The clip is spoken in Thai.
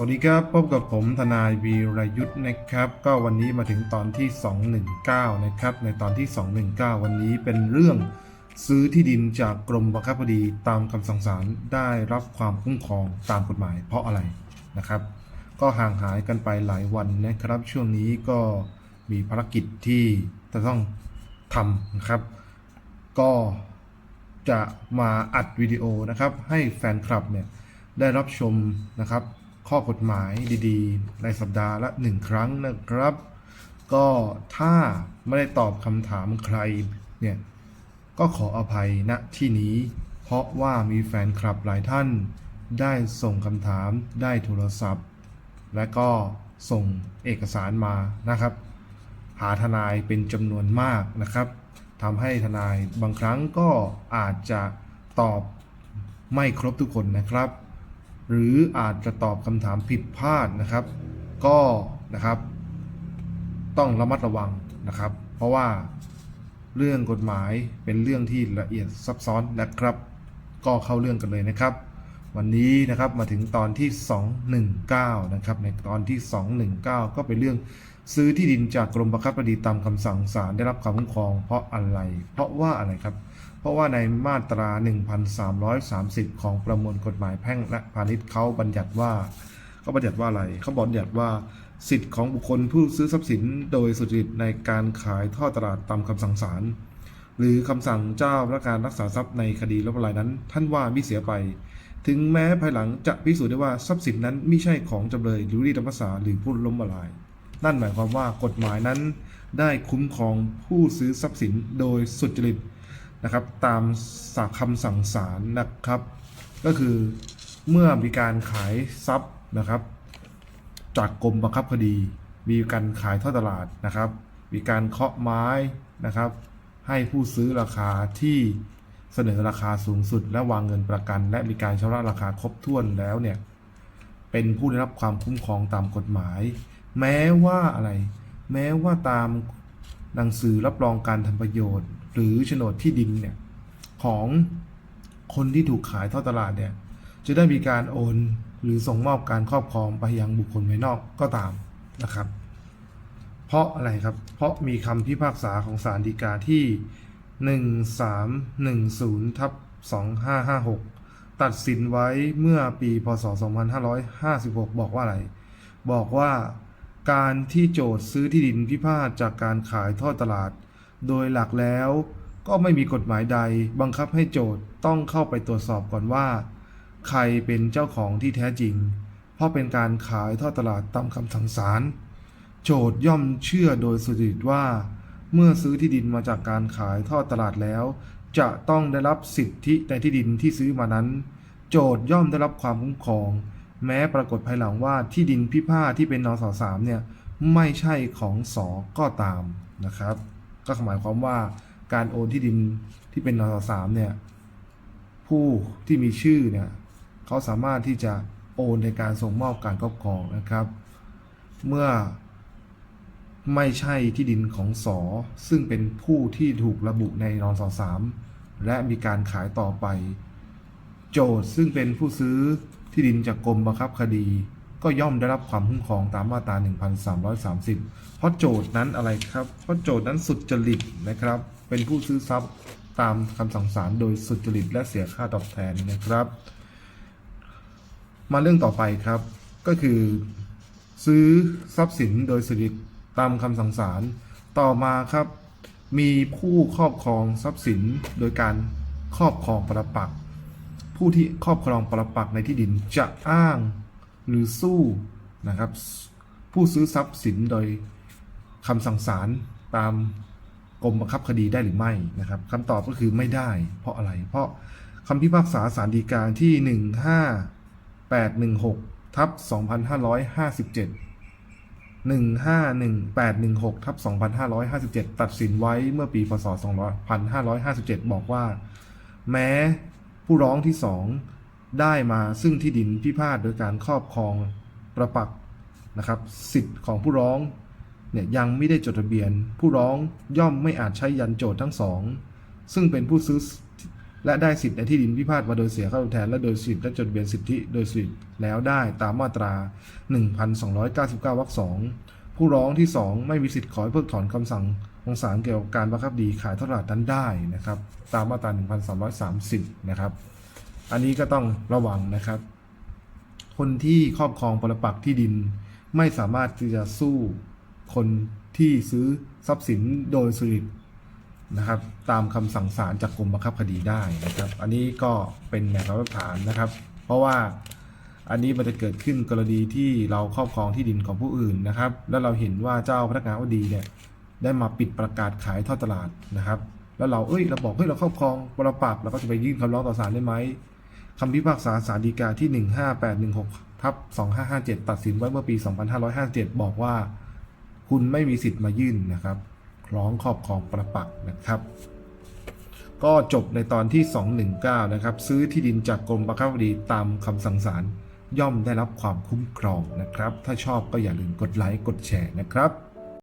สวัสดีครับ พบกับผมทนายวีรยุทธ์นะครับ ก็วันนี้มาถึงตอนที่ 219 นะครับ ในตอนที่ 219 วันนี้เป็นเรื่องซื้อที่ดินจากกรมบังคับคดีตามคำสั่งศาลได้รับความคุ้มครองตามกฎหมายเพราะอะไรนะครับ ก็ห่างหายกันไปหลายวันนะครับ ช่วงนี้ก็มีภารกิจที่จะต้องทำนะครับ ก็จะมาอัดวิดีโอนะครับ ให้แฟนคลับเนี่ยได้รับชมนะครับ ข้อกฎหมายดีๆ ในสัปดาห์ละหนึ่งครั้งนะครับ ก็ถ้าไม่ได้ตอบคำถามใครเนี่ยก็ขออภัยณที่นี้ เพราะว่ามีแฟนคลับหลายท่าน ได้ส่งคำถามได้โทรศัพท์ และก็ส่งเอกสารมานะครับ หาทนายเป็นจำนวนมากนะครับทำให้ทนายบางครั้งก็อาจจะตอบไม่ครบทุกคนนะครับ หรืออาจจะตอบคำถามผิดพลาดนะครับ ก็นะครับ ต้องระมัดระวังนะครับ เพราะว่าเรื่องกฎหมายเป็นเรื่องที่ละเอียดซับซ้อนนะครับ ก็เข้าเรื่องกันเลยนะครับ วันนี้นะครับมาถึงตอนที่ 219 นะครับ ในตอนที่ 219 ก็เป็นเรื่องซื้อที่ดินจากกรมบังคับคดีตามคำสั่งศาลได้รับความคุ้มครอง เพราะอะไร เพราะว่าอะไรครับ เพราะว่าในมาตรา 1330 ของประมวลกฎหมายแพ่งและพาณิชย์เขาบัญญัติว่าเขาบัญญัติว่าอะไรเขาบัญญัติว่า สิทธิ์ของบุคคลผู้ซื้อทรัพย์สินโดยสุจริตในการขายท่อตลาดตามคำสั่งศาลหรือคำสั่งเจ้าและการรักษาทรัพย์ในคดีล้มละลายนั้น ท่านว่ามิเสียไป ถึงแม้ภายหลังจะพิสูจน์ได้ว่าทรัพย์สินนั้นไม่ใช่ของจำเลยหรือรีดภาษาหรือผู้ล้มละลาย นั่นหมายความว่ากฎหมายนั้น ได้คุ้มครองผู้ซื้อทรัพย์สินโดยสุจริต นะครับ ตามสาคำสั่งศาลนะครับ ก็คือเมื่อมีการขายทรัพย์นะครับ จากกรมบังคับคดี มีการขายทอดตลาดนะครับ มีการเคาะไม้นะครับ ให้ผู้ซื้อราคาที่เสนอราคาสูงสุด และวางเงินประกัน และมีการชำระราคาครบถ้วนแล้วเนี่ยเป็นผู้ได้รับความคุ้มครองตามกฎหมาย แม้ว่าอะไร แม้ว่าตามหนังสือรับรองการทำประโยชน์ หรือโฉนดที่ดินเนี่ยของคนที่ถูกขายทอดตลาดเนี่ยจะได้มีการโอนหรือส่งมอบการครอบครองไปยังบุคคลภายนอกก็ตามนะครับ เพราะอะไรครับ เพราะมีคำพิพากษาของศาลฎีกาที่ 1310ทับ2556 ตัดสินไว้เมื่อปีพศ 2556 บอกว่าอะไร บอกว่าการที่โจทย์ซื้อที่ดินพิพาทจากการขายทอดตลาด โดยหลักแล้วก็ไม่มีกฎหมายใดบังคับให้โจทย์ต้องเข้าไปตรวจสอบก่อนว่า ใครเป็นเจ้าของที่แท้จริง เพราะเป็นการขายทอดตลาดตามคำสั่งศาลโจทย์ย่อมเชื่อโดยสุจริตว่า เมื่อซื้อที่ดินมาจากการขายทอดตลาดแล้ว จะต้องได้รับสิทธิในที่ดินที่ซื้อมานั้น โจทย์ย่อมได้รับความคุ้มครอง แม้ปรากฏภายหลังว่าที่ดินพิพาทที่เป็นนสสามเนี่ยไม่ใช่ของสอก็ตามนะครับ ก็หมายความว่าการโอนที่ดินที่เป็นนสสามเนี่ยผู้ที่มีชื่อเนี่ยเขาสามารถที่จะโอนในการส่งมอบการครอบครองนะครับ เมื่อไม่ใช่ที่ดินของสอซึ่งเป็นผู้ที่ถูกระบุในนสสามและมีการขายต่อไป โจทย์ซึ่งเป็นผู้ซื้อที่ดินจากกรมบังคับคดี ก็ย่อมได้รับความคุ้มครองตามมาตรา 1330 เพราะโจทย์นั้นอะไรครับ เพราะโจทย์นั้นสุดจริตนะครับ เป็นผู้ซื้อทรัพย์ตามคำสั่งศาลโดยสุดจริตและเสียค่าตอบแทนนะครับ มาเรื่องต่อไปครับ ก็คือ ซื้อทรัพย์สินโดยสุจริตตามคำสั่งศาลต่อมาครับ มีผู้ครอบครองทรัพย์สินโดยการครอบครองประปัก ผู้ที่ครอบครองประปักในที่ดินจะอ้าง หรือสู้นะครับผู้ซื้อทรัพย์สินโดยคำสั่งศาลตามกรมบังคับคดีได้หรือไม่นะครับคำตอบก็คือไม่ได้ เพราะอะไร เพราะคำพิพากษาศาลฎีกาที่ 15816ทับ2557 151816ทับ2557 ตัดสินไว้เมื่อปีพศ2557 บอกว่า แม้ผู้ร้องที่สอง ได้มาซึ่งที่ดินพิพาทโดยการครอบครองประปักนะครับสิทธิ์ของผู้ร้องเนี่ยยังไม่ได้จดทะเบียน ผู้ร้องย่อมไม่อาจใช้ยันโจทย์ทั้งสองซึ่งเป็นผู้ซื้อและได้สิทธิในที่ดินพิพาทมาโดยเสียค่าตอบแทนและโดยสิทธิและจดทะเบียนสิทธิโดยสิทธิแล้วได้ตามมาตรา 1299วรรคสองผู้ร้องที่ 2 ไม่มีสิทธิ์ขอเพิกถอนคำสั่งของศาลเกี่ยวกับการบังคับดีขายทอดตลาดนั้นได้นะครับ ตามมาตรา 1330 นะครับ อันนี้ก็ต้องระวังนะครับ คนที่ครอบครองปรปักษ์ที่ดิน ไม่สามารถที่จะสู้คนที่ซื้อทรัพย์สินโดยสุริตนะครับ ตามคำสั่งศาลจากกรมบังคับคดีได้นะครับ อันนี้ก็เป็นแนวรับฐานนะครับ เพราะว่าอันนี้มันจะเกิดขึ้นกรณีที่เราครอบครองที่ดินของผู้อื่นนะครับ แล้วเราเห็นว่าเจ้าพนักงานวดีเนี่ยได้มาปิดประกาศขายทอดตลาดนะครับ แล้วเราเอ้ยเราบอกเฮ้ยเราครอบครองปรปักเราก็จะไปยื่นคำร้องต่อศาลได้ไหม คำพิพากษาศาลฎีกาที่ 15816ทับ2557 ตัดสินไว้เมื่อปี 2557 บอกว่า คุณไม่มีสิทธิ์มายื่นนะครับร้องครอบครองประปักนะครับ ก็จบในตอนที่ 219 นะครับ ซื้อที่ดินจากกรมบังคับคดีตามคำสั่งศาลย่อมได้รับความคุ้มครองนะครับ ถ้าชอบก็อย่าลืมกดไลค์กดแชร์นะครับ